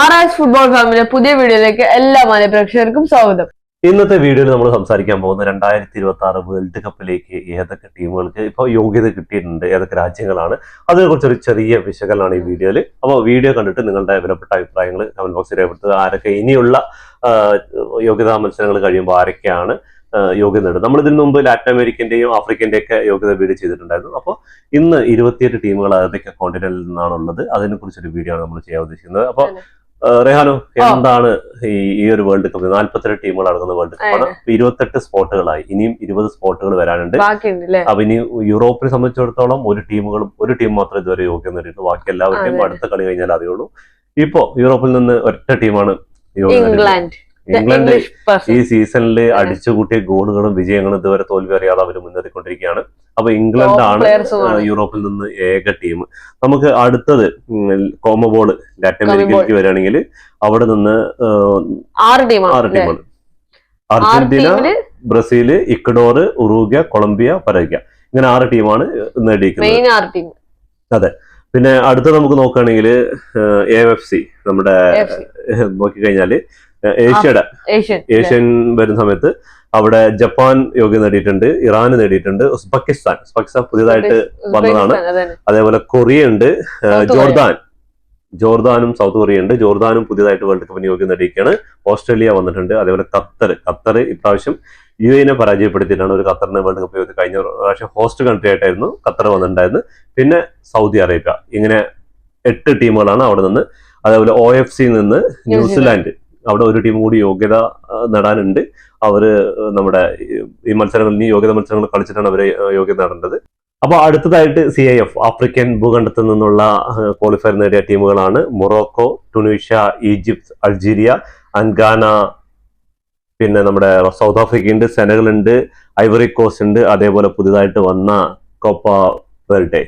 R S football ഫാമിലെ പുതിയ വീഡിയോയിലേക്ക് എല്ലാ മാന്യ പ്രേക്ഷകർക്കും സ്വാഗതം. ഇന്നത്തെ വീഡിയോയിൽ നമ്മൾ സംസാരിക്കാൻ പോകുന്ന രണ്ടായിരത്തി ഇരുപത്തി ആറ് വേൾഡ് കപ്പിലേക്ക് ഏതൊക്കെ ടീമുകൾക്ക് ഇപ്പോൾ യോഗ്യത കിട്ടിയിട്ടുണ്ട് ഏതൊക്കെ രാജ്യങ്ങളാണ്. അതിനെക്കുറിച്ച് ഒരു ചെറിയ വിശകലനമാണ് ഈ വീഡിയോയിൽ അപ്പോൾ വീഡിയോ കണ്ടിട്ട് നിങ്ങളുടെ വിലപ്പെട്ട അഭിപ്രായങ്ങൾ കമന്റ് ബോക്സിൽ രേഖപ്പെടുത്തുക. ആരൊക്കെ ഇനിയുള്ള യോഗ്യതാ മത്സരങ്ങൾ കഴിയുമ്പോൾ ആരൊക്കെയാണ് യോഗ്യത നേടുന്നത്. നമ്മൾ ഇതിനു മുമ്പ് ലാറ്റിൻ അമേരിക്കന്റെയും ആഫ്രിക്കന്റെ ഒക്കെ യോഗ്യത വീഡിയോ ചെയ്തിട്ടുണ്ടായിരുന്നു. അപ്പോൾ ഇന്ന് ഇരുപത്തിയെട്ട് ടീമുകൾ ഏതൊക്കെ കോണ്ടിനെന്റിൽ നിന്നാണുള്ളത് അതിനെ കുറിച്ചൊരു വീഡിയോ ആണ് നമ്മൾ ചെയ്യാൻ ഉദ്ദേശിക്കുന്നത്. അപ്പോൾ റെഹാനോ എന്താണ് ഈ ഈ ഒരു വേൾഡ് കപ്പ് നാല്പത്തിരണ്ട് ടീമുകൾ അടങ്ങുന്ന വേൾഡ് കപ്പാണ് ആണ്. ഇരുപത്തെട്ട് സ്പോട്ടുകളായി. ഇനിയും ഇരുപത് സ്പോട്ടുകൾ വരാനുണ്ട്. അപ്പൊ ഇനി യൂറോപ്പിനെ സംബന്ധിച്ചിടത്തോളം ഒരു ടീമുകളും ഒരു ടീം മാത്രം ഇതുവരെ യോഗ്യം നേടിയിട്ടുള്ളൂ. ബാക്കി എല്ലാവരുടെയും അടുത്ത കളി കഴിഞ്ഞാൽ അറിയുള്ളൂ. ഇപ്പോ യൂറോപ്പിൽ നിന്ന് ഒറ്റ ടീമാണ് ഇംഗ്ലണ്ട്. ഇംഗ്ലണ്ട് ഈ സീസണിൽ അടിച്ചുകൂട്ടിയ ഗോളുകളും വിജയങ്ങളും ഇതുവരെ തോൽവി അറിയാതെ അവർ മുന്നേറിക്കൊണ്ടിരിക്കുകയാണ് അപ്പൊ ഇംഗ്ലണ്ട് ആണ് യൂറോപ്പിൽ നിന്ന് ഏക ടീം. നമുക്ക് അടുത്തത് കോമബോൾ ലാറ്റിൻ അമേരിക്കയിലേക്ക് വരികയാണെങ്കിൽ അവിടെ നിന്ന് ആറ് ടീമാണ്. Argentina Brazil Ecuador Uruguay Colombia Paraguay ഇങ്ങനെ ആറ് ടീമാണ് നേടിയിരിക്കുന്നത്. അതെ. പിന്നെ അടുത്ത നമുക്ക് നോക്കുകയാണെങ്കിൽ എ എഫ് സി നമ്മുടെ നോക്കിക്കഴിഞ്ഞാൽ ഏഷ്യയുടെ. ഏഷ്യൻ. വരുന്ന സമയത്ത് അവിടെ ജപ്പാൻ യോഗ്യത നേടിയിട്ടുണ്ട് ഇറാൻ നേടിയിട്ടുണ്ട് ഉസ്ബെക്കിസ്ഥാൻ. ഉസ്ബെക്കിസ്ഥാൻ പുതിയതായിട്ട് വന്നതാണ്. അതേപോലെ കൊറിയ. ഉണ്ട്. ജോർദാൻ. ജോർദാനും സൗത്ത് കൊറിയ ഉണ്ട് ജോർദാനും പുതിയതായിട്ട് വേൾഡ് കപ്പിന് യോഗ്യത നേടിയിരിക്കുകയാണ്. ഓസ്ട്രേലിയ വന്നിട്ടുണ്ട്. അതേപോലെ ഖത്തർ. ഖത്തർ ഇപ്രാവശ്യം യു എനെ പരാജയപ്പെടുത്തിയിട്ടാണ് ഒരു ഖത്തറിന് വേൾഡ് കപ്പ് യോഗ്യത കഴിഞ്ഞ പ്രാവശ്യം ഹോസ്റ്റ് കൺട്രി ആയിട്ടായിരുന്നു ഖത്തർ വന്നിട്ടുണ്ടായിരുന്നത്. പിന്നെ സൗദി അറേബ്യ. ഇങ്ങനെ എട്ട് ടീമുകളാണ് അവിടെ നിന്ന്. അതേപോലെ ഒ എഫ് സിയിൽ നിന്ന് ന്യൂസിലാൻഡ്. അവിടെ ഒരു ടീം കൂടി യോഗ്യത നേടാനുണ്ട്. അവർ നമ്മുടെ ഈ- മത്സരങ്ങൾ മത്സരങ്ങളിൽ ഈ യോഗ്യത മത്സരങ്ങൾ കളിച്ചിട്ടാണ് അവരെ ആ, യോഗ്യത നേടേണ്ടത്. അപ്പോൾ അടുത്തതായിട്ട് സി ഐ എഫ് ആഫ്രിക്കൻ ഭൂഖണ്ഡത്തിൽ നിന്നുള്ള ക്വാളിഫയർ നേടിയ ടീമുകളാണ് Morocco Tunisia Egypt Algeria and Ghana പിന്നെ നമ്മുടെ സൗത്ത് ആഫ്രിക്ക ഉണ്ട് സെനഗൽ ഉണ്ട് ഐവറി കോസ്റ്റ് ഉണ്ട് അതേപോലെ പുതിയതായിട്ട് വന്ന കോപ്പ വെർഡേ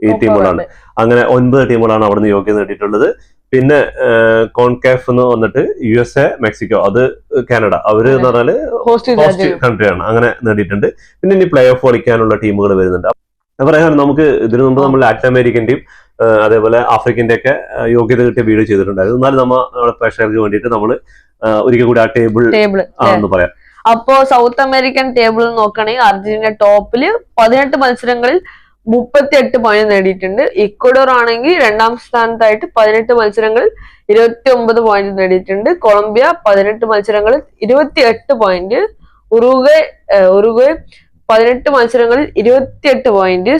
ഈ ടീമുകളാണ്. അങ്ങനെ ഒൻപത് ടീമുകളാണ് അവിടുന്ന് യോഗ്യത നേടിയിട്ടുള്ളത്. പിന്നെ കോൺകാഫ് എന്ന് വന്നിട്ട് യു എസ് എ മെക്സിക്കോ അത് കാനഡ. അവർ എന്ന് പറഞ്ഞാൽ ഹോസ്റ്റ് കൺട്രിയാണ് അങ്ങനെ നേടിയിട്ടുണ്ട്. പിന്നെ ഇനി പ്ലേ ഓഫ് കളിക്കാനുള്ള ടീമുകൾ വരുന്നുണ്ട്. ഞാൻ പറയാൻ നമുക്ക് ഇതിനു മുമ്പ് നമ്മൾ ലാറ്റിൻ അമേരിക്കന്റെയും അതേപോലെ ആഫ്രിക്കന്റെ ഒക്കെ യോഗ്യത കിട്ടിയ വീഡിയോ ചെയ്തിട്ടുണ്ടായിരുന്നു. എന്നാലും നമ്മൾ നമ്മുടെ പ്രേക്ഷകർക്ക് വേണ്ടിയിട്ട് നമ്മൾ ഒരിക്കൽ കൂടി ആ ടേബിൾ ടേബിൾ ആണെന്ന് പറയാം. അപ്പോ സൗത്ത് അമേരിക്കൻ ടേബിൾ നോക്കുകയാണെങ്കിൽ അർജന്റീന ടോപ്പിൽ പതിനെട്ട് മത്സരങ്ങളിൽ മുപ്പത്തി എട്ട് പോയിന്റ് നേടിയിട്ടുണ്ട്. ഇക്വഡോർ ആണെങ്കിൽ രണ്ടാം സ്ഥാനത്തായിട്ട് പതിനെട്ട് മത്സരങ്ങൾ ഇരുപത്തി ഒമ്പത് പോയിന്റ് നേടിയിട്ടുണ്ട്. കൊളംബിയ പതിനെട്ട് മത്സരങ്ങളിൽ ഇരുപത്തി എട്ട് പോയിന്റ് ഉറുഗെ ഉറുഗെ പതിനെട്ട് മത്സരങ്ങളിൽ ഇരുപത്തിയെട്ട് പോയിന്റ്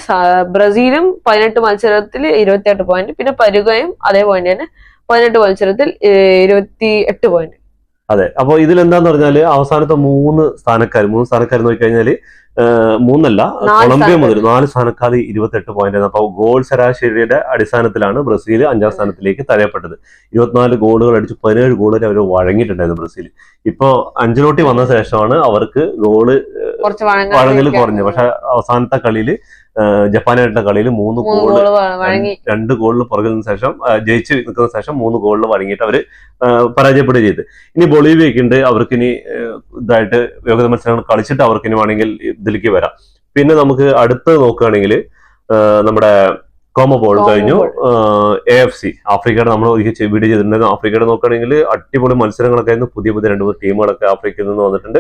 ബ്രസീലും പതിനെട്ട് മത്സരത്തിൽ ഇരുപത്തിയെട്ട് പോയിന്റ് പിന്നെ പരുഗയും അതേ പോയിന്റ് തന്നെ പതിനെട്ട് മത്സരത്തിൽ ഇരുപത്തി എട്ട് പോയിന്റ് അതെ. അപ്പൊ ഇതിൽ എന്താന്ന് പറഞ്ഞാൽ അവസാനത്തെ മൂന്ന് സ്ഥാനക്കാർ മൂന്ന് സ്ഥാനക്കാർ നോക്കിക്കഴിഞ്ഞാൽ ഏഹ്, മൂന്നല്ല കൊളംബിയ മുതൽ. നാല് സ്ഥാനക്കാതെ ഇരുപത്തെട്ട് പോയിന്റ് ആണ് അപ്പൊ ഗോൾ ശരാശരിയുടെ അടിസ്ഥാനത്തിലാണ് ബ്രസീൽ അഞ്ചാം സ്ഥാനത്തിലേക്ക് തഴയപ്പെട്ടത് ഇരുപത്തിനാല് ഗോളുകൾ അടിച്ച് പതിനേഴ് ഗോളുകൾ അവർ വഴങ്ങിയിട്ടുണ്ടായിരുന്നു ബ്രസീൽ ഇപ്പോ അഞ്ചിലോട്ടി വന്ന ശേഷമാണ് അവർക്ക് ഗോൾ വഴങ്ങൽ കുറഞ്ഞു പക്ഷെ അവസാനത്തെ കളിയിൽ ജപ്പാനായിട്ടുള്ള കളിയിൽ മൂന്ന് ഗോൾ രണ്ട് ഗോളിന് പുറകിൽ നിന്ന ശേഷം ജയിച്ച് നിൽക്കുന്ന ശേഷം മൂന്ന് ഗോളിൽ വഴങ്ങിയിട്ട് അവർ പരാജയപ്പെടുകയും ചെയ്ത്. ഇനി ബൊളീവിയൊക്കെ ഉണ്ട്. അവർക്ക് ഇനി ഇതായിട്ട് യോഗ്യത മത്സരങ്ങൾ കളിച്ചിട്ട് അവർക്ക് ഇനി വേണമെങ്കിൽ ഇതിലേക്ക് വരാം. പിന്നെ നമുക്ക് അടുത്ത് നോക്കുകയാണെങ്കിൽ നമ്മുടെ കോമബോൾ കഴിഞ്ഞു. എ എഫ് സി ആഫ്രിക്കയുടെ നമ്മൾ വീഡിയോ ചെയ്തിട്ടുണ്ടായിരുന്നു. ആഫ്രിക്കയുടെ നോക്കുകയാണെങ്കിൽ അടിപൊളി മത്സരങ്ങളൊക്കെ ആയിരുന്നു. പുതിയ പുതിയ രണ്ട് മൂന്ന് ടീമുകളൊക്കെ ആഫ്രിക്കയിൽ നിന്ന് വന്നിട്ടുണ്ട്.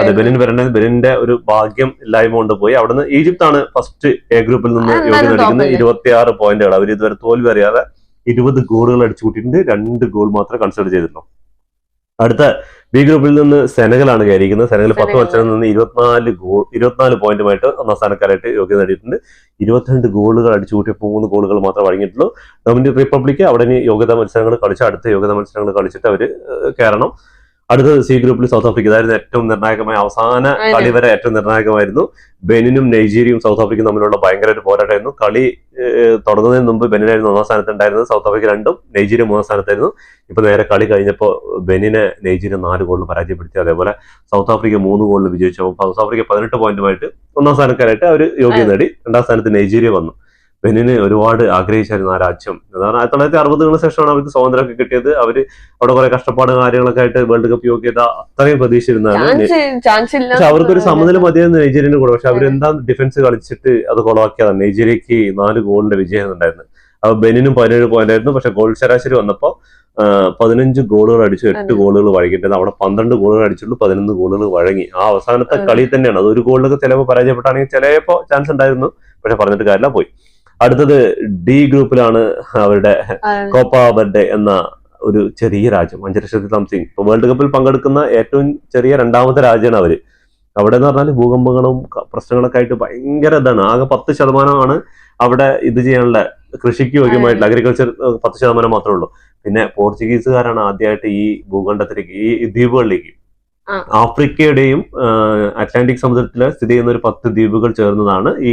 അതെ ബെനിൻ വരേണ്ടത് ബെനിന്റെ ഒരു ഭാഗ്യം ഇല്ലായ്മ കൊണ്ട് പോയി. അവിടുന്ന് ഈജിപ്ത് ആണ് ഫസ്റ്റ് എ ഗ്രൂപ്പിൽ നിന്ന് യോഗ്യത top ഇരുപത്തി ആറ് പോയിന്റുകൾ അവർ ഇതുവരെ തോൽവി അറിയാതെ ഇരുപത് ഗോളുകൾ അടിച്ചു കൂട്ടിയിട്ടുണ്ട് രണ്ട് ഗോൾ മാത്രമേ കൺസിഡർ ചെയ്തിട്ടുള്ളൂ. അടുത്ത ബി ഗ്രൂപ്പിൽ നിന്ന് സെനഗലാണ് കയറിയിരിക്കുന്നത്. സെനഗൽ പത്ത്. മത്സരം നിന്ന് ഇരുപത്തിനാല് ഗോൾ ഇരുപത്തിനാല് പോയിന്റുമായിട്ട് ഒന്നാം സ്ഥാനക്കാരായിട്ട് യോഗ്യത നേടിയിട്ടുണ്ട്. ഇരുപത്തിരണ്ട് ഗോളുകൾ അടിച്ചു കൂട്ടി മൂന്ന് ഗോളുകൾ മാത്രമേ വഴങ്ങിയിട്ടുള്ളൂ. ഡൊമിനിക് റിപ്പബ്ലിക് അവിടെ ഇനി യോഗ്യതാ മത്സരങ്ങൾ കളിച്ച് അടുത്ത യോഗ്യതാ മത്സരങ്ങൾ കളിച്ചിട്ട് അവർ കയറണം. അടുത്തത് സി ഗ്രൂപ്പിൽ സൗത്ത് ആഫ്രിക്ക. ഇതായിരുന്നു ഏറ്റവും നിർണായകമായ അവസാന കളി വരെ ഏറ്റവും നിർണായകമായിരുന്നു. ബെനിനും നൈജീരിയയും സൗത്ത് ആഫ്രിക്കയും തമ്മിലുള്ള ഭയങ്കര ഒരു പോരാട്ടമായിരുന്നു. കളി തുടങ്ങുന്നതിന് മുമ്പ് ബെനിനായിരുന്നു ഒന്നാം സ്ഥാനത്ത് ഉണ്ടായിരുന്നത് സൗത്ത് ആഫ്രിക്ക രണ്ടും നൈജീരിയ മൂന്നാം സ്ഥാനത്തായിരുന്നു. ഇപ്പൊ നേരെ കളി കഴിഞ്ഞപ്പോൾ ബെനിനെ നൈജീരിയ നാല് ഗോളിന് പരാജയപ്പെടുത്തി. അതേപോലെ സൗത്ത് ആഫ്രിക്ക മൂന്ന് ഗോളിന് വിജയിച്ചപ്പോൾ സൗത്ത് ആഫ്രിക്ക പതിനെട്ട് പോയിന്റുമായിട്ട് ഒന്നാം സ്ഥാനക്കാരായിട്ട് അവർ യോഗ്യത നേടി. രണ്ടാം സ്ഥാനത്ത് നൈജീരിയ വന്നു. ബെനിന് ഒരുപാട് ആഗ്രഹിച്ചായിരുന്നു ആ രാജ്യം. അതാണ് ആയിരത്തി തൊള്ളായിരത്തി അറുപതുകളിന് ശേഷമാണ് അവർക്ക് സ്വാതന്ത്ര്യമൊക്കെ കിട്ടിയത്. അവർ അവിടെ കുറെ കഷ്ടപ്പാട് കാര്യങ്ങളൊക്കെ ആയിട്ട് വേൾഡ് കപ്പ് യോഗ്യത അത്രയും പ്രതീക്ഷിച്ചിരുന്നതാണ്. പക്ഷെ അവർക്കൊരു സമനില മതിയായിരുന്നു നൈജീരിയന്റെ കൂടെ. പക്ഷെ അവരെന്താ ഡിഫൻസ് കളിച്ചിട്ട് അത് കൊളവാക്കിയതാണ്. നൈജീരിയക്ക് നാല് ഗോളിന്റെ വിജയം ഉണ്ടായിരുന്നു. അപ്പൊ ബെനിനും പതിനേഴ് പോയിന്റ് ആയിരുന്നു. പക്ഷെ ഗോൾ ശരാശരി വന്നപ്പോ പതിനഞ്ച് ഗോളുകൾ അടിച്ചു എട്ട് ഗോളുകൾ വഴങ്ങിയിട്ടുണ്ട്. അവിടെ പന്ത്രണ്ട് ഗോളുകൾ അടിച്ചുള്ളൂ പതിനൊന്ന് ഗോളുകൾ വഴങ്ങി. ആ അവസാനത്തെ. കളി തന്നെയാണ്. അത് ഒരു ഗോളിലൊക്കെ ചിലപ്പോൾ പരാജയപ്പെട്ടാണെങ്കിൽ ചിലപ്പോ ചാൻസ് ഉണ്ടായിരുന്നു. പക്ഷെ പറഞ്ഞിട്ട് കാര്യമില്ല പോയി. അടുത്തത് ഡി ഗ്രൂപ്പിലാണ് അവരുടെ കോപ്പ ബർഡെ എന്ന ഒരു ചെറിയ രാജ്യം. അഞ്ച് ലക്ഷത്തി സംതിങ് ഇപ്പൊ വേൾഡ് കപ്പിൽ പങ്കെടുക്കുന്ന ഏറ്റവും ചെറിയ രണ്ടാമത്തെ രാജ്യമാണ് അവർ. അവിടെ എന്ന് പറഞ്ഞാൽ ഭൂകമ്പങ്ങളും പ്രശ്നങ്ങളൊക്കെ ആയിട്ട് ഭയങ്കര ഇതാണ്. ആകെ പത്ത് ശതമാനമാണ് അവിടെ ഇത് ചെയ്യാനുള്ള കൃഷിക്ക് യോഗ്യമായിട്ടുള്ള അഗ്രികൾച്ചർ പത്ത് ശതമാനം മാത്രമേ ഉള്ളൂ. പിന്നെ പോർച്ചുഗീസുകാരാണ് ആദ്യമായിട്ട് ഈ ഭൂഖണ്ഡത്തിലേക്ക് ഈ ദ്വീപുകളിലേക്ക്. ആഫ്രിക്കയുടെയും അറ്റ്ലാന്റിക് സമുദ്രത്തിൽ സ്ഥിതി ചെയ്യുന്ന ഒരു പത്ത് ദ്വീപുകൾ ചേർന്നതാണ് ഈ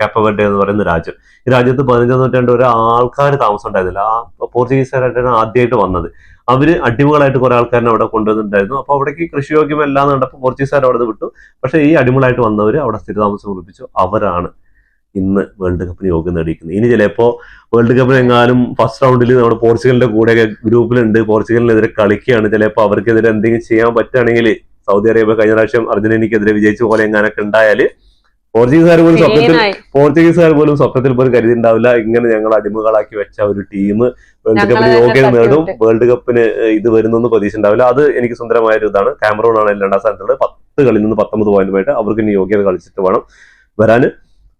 കാപ്പവർഡെ എന്ന് പറയുന്ന രാജ്യം. ഈ രാജ്യത്ത് പതിനഞ്ചാം നൂറ്റാണ്ട് വരെ ആൾക്കാർ താമസം ഉണ്ടായിരുന്നില്ല ആ പോർച്ചുഗീസുകാരായിട്ടാണ് ആദ്യമായിട്ട് വന്നത്. അവർ അടിമകളായിട്ട് കുറെ ആൾക്കാരെ അവിടെ കൊണ്ടുവന്നിട്ടുണ്ടായിരുന്നു. അപ്പൊ അവിടേക്ക് കൃഷിയോഗ്യമല്ലാന്ന് കണ്ടപ്പോൾ പോർച്ചുഗീസുകാർ അവിടെ വിട്ടു. പക്ഷെ ഈ അടിമകളായിട്ട് വന്നവർ അവിടെ സ്ഥിരതാമസം കുറിപ്പിച്ചു. അവരാണ്. ഇന്ന് വേൾഡ് കപ്പിന് യോഗ്യം നേടിയിരിക്കുന്നത് ഇനി ചിലപ്പോ വേൾഡ് കപ്പിൽ എങ്ങാനും ഫസ്റ്റ് റൗണ്ടിൽ നമ്മുടെ പോർച്ചുഗലിന്റെ കൂടെയൊക്കെ ഗ്രൂപ്പിലുണ്ട് പോർച്ചുഗലിനെതിരെ കളിക്കുകയാണ്. ചിലപ്പോൾ അവർക്കെതിരെ എന്തെങ്കിലും ചെയ്യാൻ പറ്റുകയാണെങ്കിൽ സൗദി അറേബ്യ കഴിഞ്ഞ പ്രാവശ്യം അർജന്റീനയ്ക്കെതിരെ വിജയിച്ച പോലെ എങ്ങാനൊക്കെ ഉണ്ടായാൽ പോർച്ചുഗീസുകാർ പോലും സ്വപ്നത്തിൽ പോർച്ചുഗീസുകാർ പോലും സ്വപ്നത്തിൽ പോലും കരുതിണ്ടാവില്ല ഇങ്ങനെ ഞങ്ങൾ അടിമകളാക്കി വെച്ച ഒരു ടീം വേൾഡ് കപ്പിന് യോഗ്യത നേടും. വേൾഡ് കപ്പിന് ഇത് വരുന്നൊന്നും പ്രതീക്ഷ ഉണ്ടാവില്ല അത് എനിക്ക് സുന്ദരമായ ഒരു ഇതാണ്. കാമറൂൺ ആണ് രണ്ടാം സ്ഥാനത്തുള്ളത്. പത്ത് കളിയിൽ നിന്ന് പത്തൊമ്പത് പോയിന്റുമായിട്ട് അവർക്ക് ഇനി യോഗ്യത കളിച്ചിട്ട് വേണം വരാന്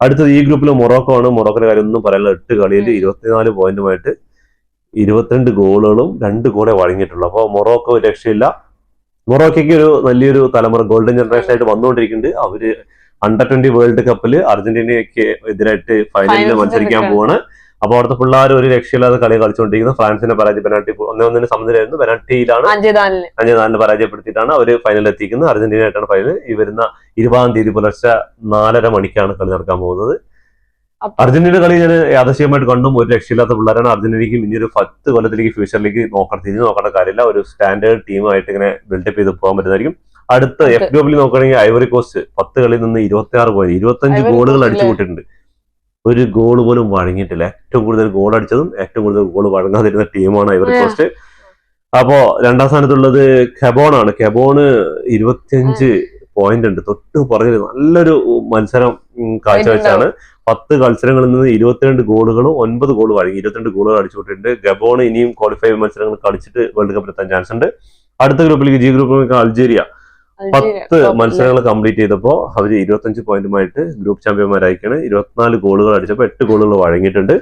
അടുത്തത് ഈ ഗ്രൂപ്പിൽ മൊറോക്കോ ആണ് മൊറോക്കോയുടെ കാര്യം ഒന്നും പറയാനില്ല എട്ട് കളിയിൽ. ഇരുപത്തിനാല് പോയിന്റുമായിട്ട് ഇരുപത്തിരണ്ട് ഗോളുകളും രണ്ട് ഗോളെ വഴങ്ങിയിട്ടുള്ളൂ. അപ്പോൾ മൊറോക്കോ രക്ഷയില്ല. മൊറോക്കോയ്ക്ക് ഒരു നല്ലൊരു തലമുറ ഗോൾഡൻ ജനറേഷൻ ആയിട്ട് വന്നുകൊണ്ടിരിക്കുന്നുണ്ട്. അവർ അണ്ടർ ട്വന്റി വേൾഡ് കപ്പിൽ അർജന്റീനയ്ക്ക് എതിരായിട്ട് ഫൈനലിൽ മത്സരിക്കാൻ. പോവാണ്. അപ്പോൾ അവിടുത്തെ പിള്ളേർ ഒരു രക്ഷയില്ലാതെ കളി കളിച്ചുകൊണ്ടിരിക്കുന്നത് ഫ്രാൻസിനെ പരാജയ പെനാൾട്ടി ഒന്നേ ഒന്നിന് സമനിലായിരുന്നു പെനാൾട്ടിയിലാണ് അഞ്ച് നാലിന് അഞ്ച് നാലിന് പരാജയപ്പെടുത്തിയിട്ടാണ് അവർ ഫൈനലിൽ എത്തിക്കുന്നത് അർജന്റീനയായിട്ടാണ് ഫൈനൽ ഈ വരുന്ന ഇരുപതാം തീയതി പുലർച്ചെ നാലര മണിക്കാണ് കളി നടക്കാൻ പോകുന്നത്. അപ്പൊ- അർജന്റീന കളി ഞാൻ യാദൃശ്യമായിട്ട് കണ്ടും ഒരു രക്ഷയില്ലാത്ത പിള്ളേരാണ് അർജന്റീനയ്ക്ക് ഇനി ഒരു പത്ത് കൊല്ലത്തിലേക്ക് ഫ്യൂച്ചറിലേക്ക് നോക്കണം തിരിഞ്ഞു നോക്കേണ്ട കാര്യമില്ല. ഒരു സ്റ്റാൻഡേർഡ് ടീമായിട്ട് ഇങ്ങനെ ബിൽഡപ്പ് ചെയ്ത് പോകാൻ പറ്റുന്നതായിരിക്കും. അടുത്ത എഫ് ഡബ്ല്യു നോക്കുകയാണെങ്കിൽ ഐവറി കോസ്റ്റ് പത്ത് കളിയിൽ നിന്ന് ഇരുപത്തി ആറ് പോയിന്റ് ഇരുപത്തഞ്ച് ഗോളുകൾ അടിച്ചു? കൂട്ടിയിട്ടുണ്ട് ഒരു ഗോൾ പോലും വഴങ്ങിയിട്ടില്ല. ഏറ്റവും കൂടുതൽ ഗോൾ അടിച്ചതും ഏറ്റവും കൂടുതൽ ഗോൾ വഴങ്ങാതിരുന്ന ടീമാണ് ഇവർ. കോസ്റ്റ് അപ്പോ രണ്ടാം സ്ഥാനത്തുള്ളത് കെബോൺ ആണ്. കെബോണ് ഇരുപത്തിയഞ്ച് പോയിന്റ് ഉണ്ട്. തൊട്ട് പുറകിൽ നല്ലൊരു മത്സരം കാഴ്ചവെച്ചാണ്. പത്ത് മത്സരങ്ങളിൽ നിന്ന് ഇരുപത്തിരണ്ട് ഗോളുകളും ഒൻപത് ഗോൾ വഴങ്ങി ഇരുപത്തിരണ്ട് ഗോളുകൾ അടിച്ചുവിട്ടിട്ടുണ്ട്. ഗബോൺ ഇനിയും ക്വാളിഫൈ മത്സരങ്ങൾ കളിച്ചിട്ട് വേൾഡ് കപ്പിൽ എത്താൻ ചാൻസ് ഉണ്ട്. അടുത്ത ഗ്രൂപ്പിലേക്ക് ജി ഗ്രൂപ്പിലേക്ക് അൾജീരിയ. പത്ത് മത്സരങ്ങൾ കംപ്ലീറ്റ് ചെയ്തപ്പോൾ അവർ ഇരുപത്തഞ്ച് പോയിന്റുമായിട്ട് ഗ്രൂപ്പ് ചാമ്പ്യന്മാരായിരിക്കണം ഇരുപത്തിനാല് ഗോളുകൾ അടിച്ചപ്പോൾ എട്ട് ഗോളുകൾ വഴങ്ങിയിട്ടുണ്ട്.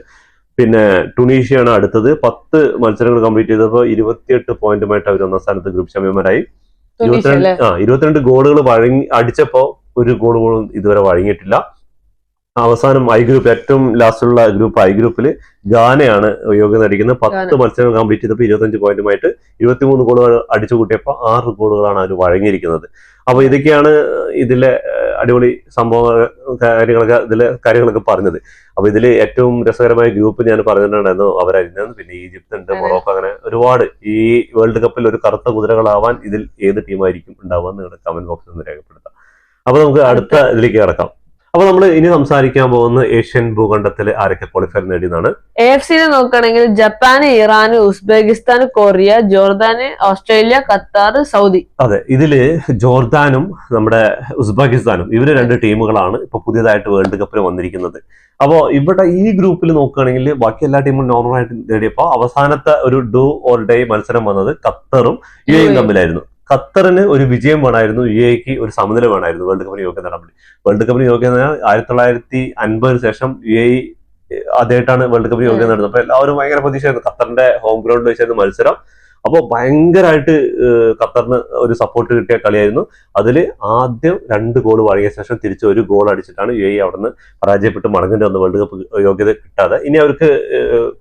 പിന്നെ ടുണീഷ്യയാണ് അടുത്തത്. പത്ത് മത്സരങ്ങൾ കംപ്ലീറ്റ് ചെയ്തപ്പോൾ ഇരുപത്തിയെട്ട് പോയിന്റുമായിട്ട് അവർ ഒന്നാം സ്ഥാനത്ത് ഗ്രൂപ്പ് ചാമ്പ്യന്മാരായി ഇരുപത്തിരണ്ട് ആ ഇരുപത്തിരണ്ട് ഗോളുകൾ വഴങ്ങി അടിച്ചപ്പോ ഒരു ഗോൾ പോലും ഇതുവരെ വഴങ്ങിയിട്ടില്ല. അവസാനം ഐ ഗ്രൂപ്പ് ഏറ്റവും ലാസ്റ്റുള്ള ഗ്രൂപ്പ് ഐ ഗ്രൂപ്പിൽ ഗാനയാണ് യോഗ്യത നടിക്കുന്നത്. പത്ത് മത്സരം മത്സരങ്ങൾ കംപ്ലീറ്റ് ചെയ്തപ്പോൾ ഇരുപത്തഞ്ച് പോയിന്റുമായിട്ട് ഇരുപത്തിമൂന്ന് ഗോളുകൾ അടിച്ചു കൂട്ടിയപ്പോൾ ആറ് ഗോളുകളാണ് അവർ വഴങ്ങിയിരിക്കുന്നത്. അപ്പൊ ഇതൊക്കെയാണ് ഇതിലെ അടിപൊളി സംഭവ കാര്യങ്ങളൊക്കെ ഇതിലെ കാര്യങ്ങളൊക്കെ പറഞ്ഞത്. അപ്പൊ ഇതിൽ ഏറ്റവും രസകരമായ ഗ്രൂപ്പ് ഞാൻ പറഞ്ഞിട്ടുണ്ടായിരുന്നു അവരായിരുന്നു. പിന്നെ ഈജിപ്ത് ഉണ്ട് മൊറോക്കോ അങ്ങനെ ഒരുപാട്. ഈ വേൾഡ് കപ്പിൽ ഒരു കറുത്ത കുതിരകളാവാൻ ഇതിൽ ഏത് ടീമായിരിക്കും ഉണ്ടാവുക എന്ന് കമന്റ് ബോക്സിൽ നിന്ന് രേഖപ്പെടുത്താം. അപ്പൊ നമുക്ക് അടുത്ത ഇതിലേക്ക് കിടക്കാം. അപ്പൊ നമ്മൾ ഇനി സംസാരിക്കാൻ പോകുന്ന ഏഷ്യൻ ഭൂഖണ്ഡത്തിൽ ആരൊക്കെ ക്വാളിഫയർ നേടിയതാണ് എ എഫ് സിയിൽ നോക്കുകയാണെങ്കിൽ Japan Iran Uzbekistan Korea ജോർദാന് Australia Qatar Saudi. അതെ ഇതിൽ ജോർദാനും നമ്മുടെ ഉസ്ബെക്കിസ്ഥാനും ഇവർ രണ്ട് ടീമുകളാണ് ഇപ്പൊ പുതിയതായിട്ട് വേൾഡ് കപ്പിന് വന്നിരിക്കുന്നത്. അപ്പോ ഇവിടെ ഈ ഗ്രൂപ്പിൽ നോക്കുകയാണെങ്കിൽ ബാക്കി എല്ലാ ടീമും നോർമൽ ആയിട്ട് നേടിയപ്പോൾ അവസാനത്തെ ഒരു ഡു ഓർ ഡേ മത്സരം വന്നത് ഖത്തറും യു എയും തമ്മിലായിരുന്നു. ഖത്തറിന് ഒരു വിജയം വേണമായിരുന്നു യു എക്ക് ഒരു സമനില വേണമായിരുന്നു വേൾഡ് കപ്പിന് യോഗ്യത നേടാൻ വേണ്ടി. വേൾഡ് കപ്പിന് യോഗ്യത ആയിരത്തി തൊള്ളായിരത്തി അൻപതിന് ശേഷം യു എ ആദ്യമായിട്ടാണ് വേൾഡ് കപ്പിന് യോഗ്യത നേടുന്നത്. അപ്പൊ എല്ലാവരും ഭയങ്കര പ്രതീക്ഷയായിരുന്നു. ഖത്തറിന്റെ ഹോം ഗ്രൗണ്ട് വെച്ചായിരുന്നു മത്സരം. അപ്പോൾ ഭയങ്കരമായിട്ട് ഖത്തറിന് ഒരു സപ്പോർട്ട് കിട്ടിയ കളിയായിരുന്നു. അതിൽ ആദ്യം രണ്ട് ഗോൾ വഴങ്ങിയ ശേഷം തിരിച്ച് ഒരു ഗോൾ അടിച്ചിട്ടാണ് യു എ അവിടുന്ന് പരാജയപ്പെട്ട്. മടങ്ങേണ്ടി വന്ന വേൾഡ് കപ്പ് യോഗ്യത കിട്ടാതെ. ഇനി അവർക്ക്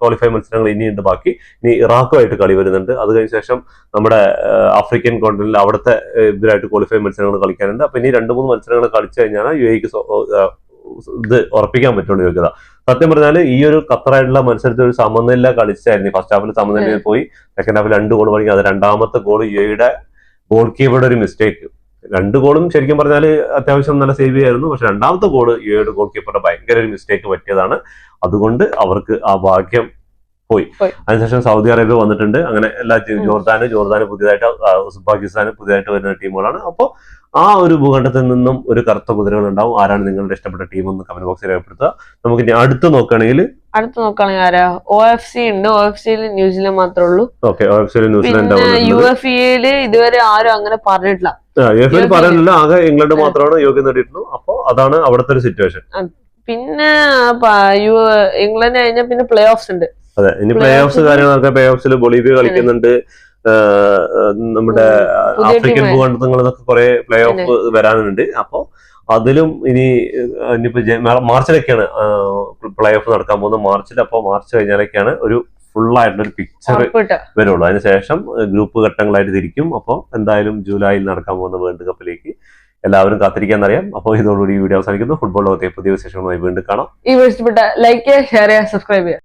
ക്വാളിഫൈ മത്സരങ്ങൾ ഇനിയുണ്ട് ബാക്കി. ഇനി ഇറാഖുമായിട്ട് കളി വരുന്നുണ്ട്. അത് കഴിഞ്ഞ ശേഷം നമ്മുടെ ആഫ്രിക്കൻ കോണ്ടിനിൽ അവിടുത്തെ ഏഹ്, ഇവരായിട്ട് ക്വാളിഫൈ മത്സരങ്ങൾ കളിക്കാനുണ്ട്. അപ്പൊ ഇനി രണ്ട് മൂന്ന് മത്സരങ്ങൾ കളിച്ചു കഴിഞ്ഞാൽ യു എക്ക് ഇത് ഉറപ്പിക്കാൻ പറ്റുള്ളൂ യോഗ്യത. സത്യം പറഞ്ഞാൽ ഈ ഒരു ഖത്തറായിട്ടുള്ള മത്സരത്തിൽ ഒരു സമനില കളിച്ചായിരുന്നു. ഫസ്റ്റ് ഹാഫിൽ സമനിലയിൽ പോയി സെക്കൻഡ് ഹാഫിൽ രണ്ട് ഗോൾ വഴങ്ങി അത് രണ്ടാമത്തെ ഗോൾ യുഎയുടെ ഗോൾ കീപ്പറുടെ ഒരു മിസ്റ്റേക്ക് രണ്ട് ഗോളും ശരിക്കും പറഞ്ഞാൽ അത്യാവശ്യം നല്ല സേവ് ചെയ്യായിരുന്നു. പക്ഷെ രണ്ടാമത്തെ ഗോൾ യുഎയുടെ ഗോൾ കീപ്പറുടെ ഭയങ്കര ഒരു മിസ്റ്റേക്ക് പറ്റിയതാണ്. അതുകൊണ്ട് അവർക്ക് ആ ഭാഗ്യം പോയി. അതിനുശേഷം സൗദി അറേബ്യ വന്നിട്ടുണ്ട്. അങ്ങനെ എല്ലാ. ജോർദാന് ജോർദാന് പുതിയതായിട്ട് പാകിസ്ഥാന് പുതിയതായിട്ട് വരുന്ന ടീമുകളാണ്. അപ്പോൾ ആ ഒരു ഭൂഖണ്ഡത്തിൽ നിന്നും ഒരു കറുത്ത കുതിരകൾ ഉണ്ടാവും. ആരാണ് നിങ്ങളുടെ ഇഷ്ടപ്പെട്ട ടീം എന്ന് കമന്റ് ബോക്സിൽ രേഖപ്പെടുത്തുക. നമുക്ക് ഇനി അടുത്ത് നോക്കുകയാണെങ്കിൽ അടുത്ത് നോക്കുകയാണെങ്കിൽ ആരാ? ഒ എഫ് സി ഉണ്ട്. ഒ എഫ് സിയിൽ ന്യൂസിലാൻഡ് മാത്രമേ ഉള്ളൂ. ഓക്കെ ഒ എഫ് സിയിൽ ന്യൂസിലാൻഡ് യു എഫ് ഇയിൽ ഇതുവരെ ആരും അങ്ങനെ പറഞ്ഞിട്ടില്ല. എഫ് UFE പറയാനില്ല ആകെ ഇംഗ്ലണ്ട് മാത്രമാണ് യോഗ്യത നേടിയിട്ടുള്ളൂ. അപ്പോൾ അതാണ് അവിടുത്തെ ഒരു സിറ്റുവേഷൻ പിന്നെ യു ഇംഗ്ലണ്ട് കഴിഞ്ഞാൽ പിന്നെ പ്ലേ ഓഫ്സ് ഉണ്ട്. അതെ ഇനി പ്ലേ ഓഫ്സ് കാര്യങ്ങളൊക്കെ പ്ലേ ഓഫ്സിൽ ബൊളീവിയ കളിക്കുന്നുണ്ട്. നമ്മുടെ ആഫ്രിക്കൻ നിന്നൊക്കെ കുറെ പ്ലേ ഓഫ് വരാനുണ്ട്. അപ്പോ അതിലും ഇനി ഇനിയിപ്പോ മാർച്ചിലൊക്കെയാണ് പ്ലേ ഓഫ് നടക്കാൻ പോകുന്നത്. മാർച്ചിൽ അപ്പോൾ മാർച്ച് കഴിഞ്ഞാലൊക്കെയാണ് ഒരു ഫുൾ ആയിട്ടുള്ള ഒരു പിക്ചർ വരുള്ളൂ. അതിനുശേഷം ഗ്രൂപ്പ് ഘട്ടങ്ങളായിട്ട് തിരിക്കും. അപ്പോൾ എന്തായാലും ജൂലൈയിൽ നടക്കാൻ പോകുന്ന വേൾഡ് കപ്പിലേക്ക് എല്ലാവരും കാത്തിരിക്കാന്നറിയാം. അപ്പോൾ ഇതോടുകൂടി വീഡിയോ അവസാനിക്കുന്നു. ഫുട്ബോൾ ലോകത്തെ പുതിയ വിശേഷങ്ങളുമായി വീണ്ടും കാണാം. ഈ വീഡിയോ ഇഷ്ടപ്പെട്ട ലൈക്ക് ചെയ്യുക ഷെയർ ചെയ്യുക സബ്സ്ക്രൈബ് ചെയ്യുക.